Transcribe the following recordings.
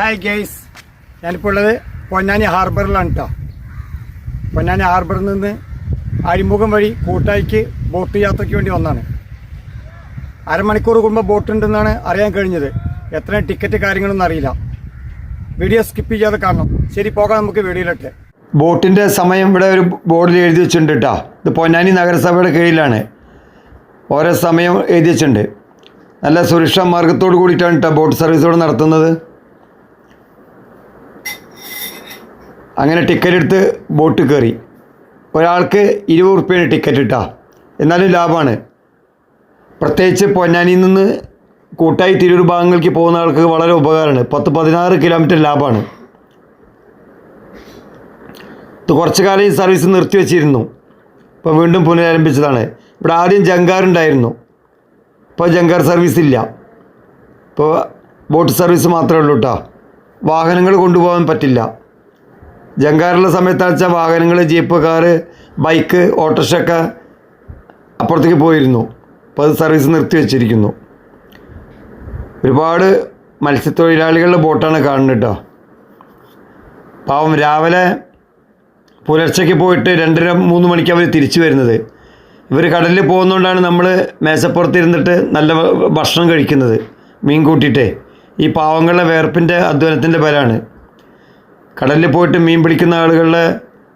Hi guys ഞാനിപ്പോൾ ഉള്ളത് പൊന്നാനി ഹാർബറിലാണ് കേട്ടോ പൊന്നാനി ഹാർബറിൽ നിന്ന് അഴിമുഖം വഴി കൂട്ടായിക്ക് ബോട്ട് യാത്രയ്ക്ക് വേണ്ടി വന്നതാണ് അരമണിക്കൂർ കൂടുമ്പോൾ ബോട്ട് ഉണ്ടെന്നാണ് അറിയാൻ കഴിഞ്ഞത്. എത്ര ടിക്കറ്റ് കാര്യങ്ങളൊന്നും അറിയില്ല. വീഡിയോ സ്കിപ്പ് ചെയ്യാതെ കാണണം. ശരി പോകാം നമുക്ക് വീഡിയോയിലൊക്കെ ബോട്ടിന്റെ സമയം ഇവിടെ ഒരു ബോർഡിൽ എഴുതി വെച്ചിട്ടുണ്ട് കേട്ടോ ഇത് പൊന്നാനി നഗരസഭയുടെ കീഴിലാണ്. ഓരോ സമയം എഴുതി വെച്ചിട്ടുണ്ട്. നല്ല സുരക്ഷാ മാർഗത്തോട് കൂടിയിട്ടാണ് കേട്ടോ ബോട്ട് സർവീസോട് നടത്തുന്നത്. അങ്ങനെ ടിക്കറ്റ് എടുത്ത് ബോട്ട് കയറി. ഒരാൾക്ക് ഇരുപത് റുപ്യാണ് ടിക്കറ്റ് ഇട്ടാ. എന്നാലും ലാഭമാണ് പ്രത്യേകിച്ച് പൊന്നാനിയിൽ നിന്ന് കൂട്ടായി തിരൂർ ഭാഗങ്ങൾക്ക് പോകുന്ന ആൾക്ക് വളരെ ഉപകാരമാണ്. പത്ത് പതിനാറ് കിലോമീറ്റർ ലാഭമാണ് കുറച്ച് കാലം ഈ സർവീസ് നിർത്തിവെച്ചിരുന്നു ഇപ്പോൾ വീണ്ടും പുനരാരംഭിച്ചതാണ്. ഇവിടെ ആദ്യം ജങ്കാറുണ്ടായിരുന്നു ഇപ്പോൾ ജങ്കാർ സർവീസ് ഇല്ല. ഇപ്പോൾ ബോട്ട് സർവീസ് മാത്രമേ ഉള്ളൂ കേട്ടോ വാഹനങ്ങൾ കൊണ്ടുപോകാൻ പറ്റില്ല. ജങ്കാറുള്ള സമയത്ത് വെച്ചാൽ വാഹനങ്ങൾ ജീപ്പ് കാറ് ബൈക്ക് ഓട്ടോറിക്ഷ ഒക്കെ അപ്പുറത്തേക്ക് പോയിരുന്നു. അപ്പോൾ അത് സർവീസ് നിർത്തി വെച്ചിരിക്കുന്നു. ഒരുപാട് മത്സ്യത്തൊഴിലാളികളുടെ ബോട്ടാണ് കാണുന്നത് കേട്ടോ. പാവം രാവിലെ പുലർച്ചയ്ക്ക് പോയിട്ട് രണ്ടര മൂന്ന് മണിക്ക് അവർ തിരിച്ചു വരുന്നത്. ഇവർ കടലിൽ പോകുന്നതുകൊണ്ടാണ് നമ്മൾ മേശപ്പുറത്തിരുന്നിട്ട് നല്ല ഭക്ഷണം കഴിക്കുന്നത്. മീൻ കൂട്ടിയിട്ടേ. ഈ പാവങ്ങളുടെ വേർപ്പിന്റെ അധ്വാനത്തിന്റെ ബലമാണ് കടലിൽ പോയിട്ട് മീൻ പിടിക്കുന്ന ആളുകളുടെ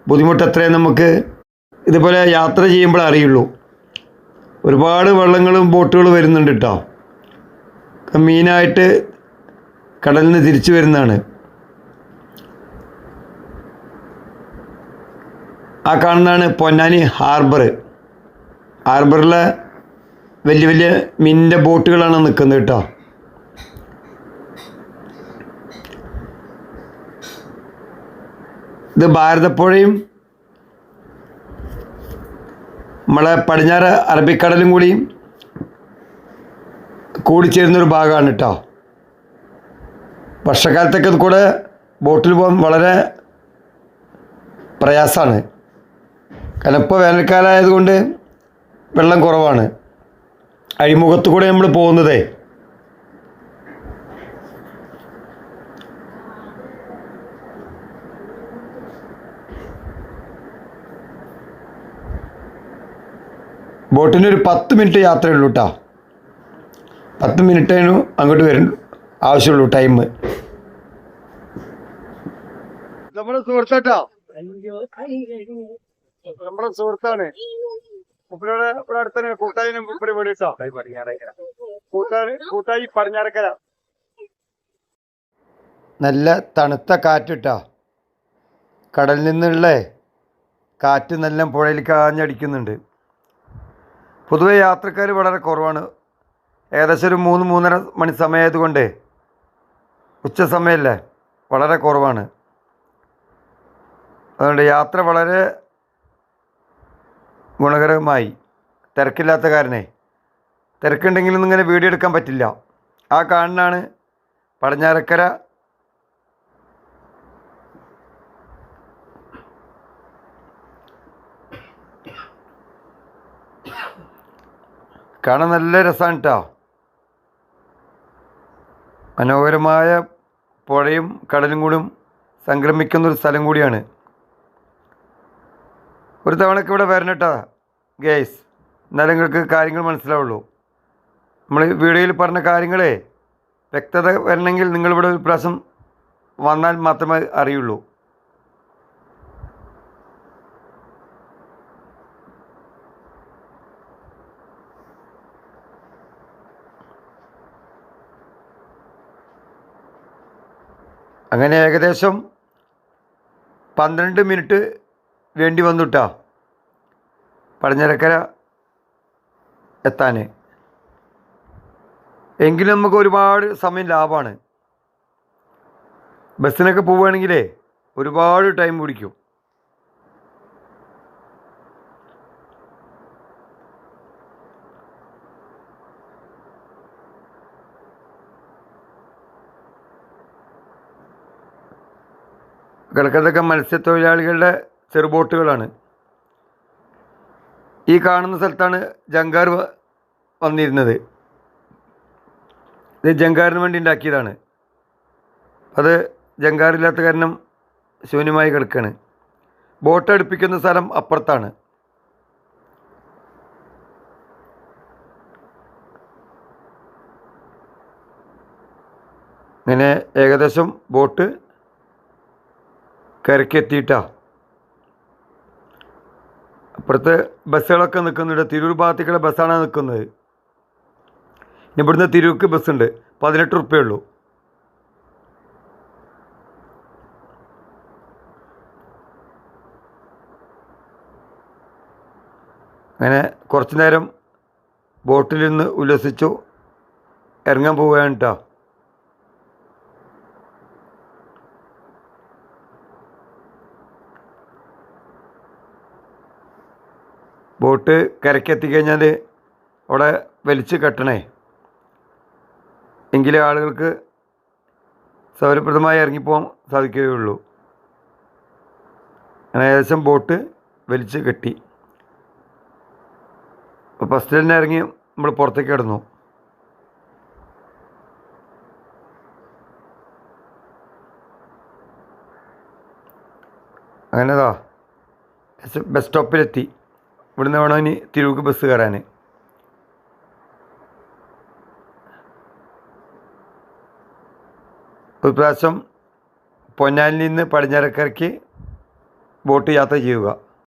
ബുദ്ധിമുട്ട് എത്രയും നമുക്ക് ഇതുപോലെ യാത്ര ചെയ്യുമ്പോൾ അറിയുള്ളൂ. ഒരുപാട് വള്ളങ്ങളും ബോട്ടുകളും വരുന്നുണ്ട് കേട്ടോ മീനായിട്ട് കടലിൽ നിന്ന് തിരിച്ചു വരുന്നതാണ്. ആ കാണുന്നതാണ് പൊന്നാനി ഹാർബർ. ഹാർബറിലെ വലിയ വലിയ മീനിന്റെ ബോട്ടുകളാണ് നിൽക്കുന്നത് കേട്ടോ ഇത് ഭാരതപ്പുഴയും നമ്മളെ പടിഞ്ഞാറ് അറബിക്കടലും കൂടി കൂടിച്ചേരുന്നൊരു ഭാഗമാണ് കേട്ടോ വർഷക്കാലത്തൊക്കെ കൂടെ ബോട്ടിൽ പോകാൻ വളരെ പ്രയാസമാണ്. കാരണം ഇപ്പോൾ വേനൽക്കാലമായതുകൊണ്ട് വെള്ളം കുറവാണ്. അഴിമുഖത്ത് കൂടെ നമ്മൾ പോകുന്നതേ. ബോട്ടിന് ഒരു പത്ത് മിനിറ്റ് യാത്രയുള്ളൂ കേട്ടോ പത്ത് മിനിറ്റേനു അങ്ങോട്ട് വരും ആവശ്യമുള്ളൂ ടൈം നമ്മുടെ സുഹൃത്താട്ടോ. നമ്മുടെ സുഹൃത്താണ്. ഇവിടെ ഇവിടെ അടുത്തന്നെ കൂട്ടായി മുപ്പിൽ വീടിട്ടോ കൂട്ടായി കൂട്ടായി പടിഞ്ഞാറക്കര. നല്ല തണുത്ത കാറ്റിട്ടാ. കടലിൽ നിന്നുള്ള കാറ്റ് നല്ല പുഴയിൽ കാഞ്ഞടിക്കുന്നുണ്ട്. പൊതുവെ യാത്രക്കാർ വളരെ കുറവാണ്. ഏകദേശം ഒരു മൂന്ന് മൂന്നര മണി സമയമായതുകൊണ്ട് ഉച്ച സമയമല്ലേ വളരെ കുറവാണ്. അതുകൊണ്ട് യാത്ര വളരെ ഗുണകരമായി. തിരക്കില്ലാത്ത കാരണേ. തിരക്കുണ്ടെങ്കിലും ഇങ്ങനെ വീഡിയോ എടുക്കാൻ പറ്റില്ല. ആ കാണുന്നതാണ് പടിഞ്ഞാറക്കര കാണാൻ നല്ല രസമാണ് കേട്ടോ മനോഹരമായ പുഴയും കടലും കൂടും സംക്രമിക്കുന്ന ഒരു സ്ഥലം കൂടിയാണ്. ഒരു തവണക്ക് ഇവിടെ വരണം കേട്ടോ ഗേസ് എന്നാലും നിങ്ങൾക്ക് കാര്യങ്ങൾ മനസ്സിലാവുള്ളൂ. നമ്മൾ വീഡിയോയിൽ പറഞ്ഞ കാര്യങ്ങളെ വ്യക്തത വരണമെങ്കിൽ നിങ്ങളിവിടെ ഒരു പ്രാവശ്യം വന്നാൽ മാത്രമേ അറിയുള്ളൂ. അങ്ങനെ ഏകദേശം പന്ത്രണ്ട് മിനിറ്റ് വേണ്ടി വന്നുട്ടാ പടിഞ്ഞാറക്കര എത്താൻ എങ്കിലും നമുക്ക് ഒരുപാട് സമയം ലാഭമാണ്. ബസ്സിനൊക്കെ പോവുകയാണെങ്കിലേ ഒരുപാട് ടൈം പിടിക്കും. കിടക്കുന്നതൊക്കെ മത്സ്യത്തൊഴിലാളികളുടെ ചെറുബോട്ടുകളാണ്. ഈ കാണുന്ന സ്ഥലത്താണ് ജങ്കാർ വന്നിരുന്നത്. ഇത് ജങ്കാറിന് വേണ്ടി ഉണ്ടാക്കിയതാണ്. അത് ജങ്കാറില്ലാത്ത കാരണം ശൂന്യമായി കിടക്കുകയാണ് ബോട്ട് അടുപ്പിക്കുന്ന സ്ഥലം അപ്പുറത്താണ്. ഇങ്ങനെ ഏകദേശം ബോട്ട് കരക്കെത്തിയിട്ടാ അപ്പുറത്ത് ബസ്സുകളൊക്കെ നിൽക്കുന്നുണ്ട്. തിരൂർ ഭാഗത്തേക്കുള്ള ബസ്സാണ് നിൽക്കുന്നത്. ഇവിടുന്ന് തിരൂർക്ക് ബസ്സുണ്ട്. പതിനെട്ട് റുപ്യ ഉള്ളൂ. അങ്ങനെ കുറച്ച് നേരം ബോട്ടിൽ നിന്ന് ഉല്ലസിച്ചു ഇറങ്ങാൻ പോവുകയാണ് കേട്ടോ ബോട്ട് കരയ്ക്കെത്തി കഴിഞ്ഞാൽ അവിടെ വലിച്ച് കെട്ടണേ. എങ്കിലേ ആളുകൾക്ക് സൗകര്യപ്രദമായി ഇറങ്ങിപ്പോകാൻ സാധിക്കുകയുള്ളൂ. അങ്ങനെ ഏകദേശം ബോട്ട് വലിച്ച് കെട്ടി. അപ്പോൾ ഫസ്റ്റ് തന്നെ ഇറങ്ങി നമ്മൾ പുറത്തേക്ക് കിടന്നു. അങ്ങനെതാ ബസ് സ്റ്റോപ്പിലെത്തി ഇവിടുന്ന് വേണം ഇനി തിരുവുക്ക് ബസ് കയറാൻ ഒരു പ്രാവശ്യം പൊന്നാനിൽ നിന്ന് പടിഞ്ഞാറക്കരയ്ക്ക് ബോട്ട് യാത്ര ചെയ്യുക.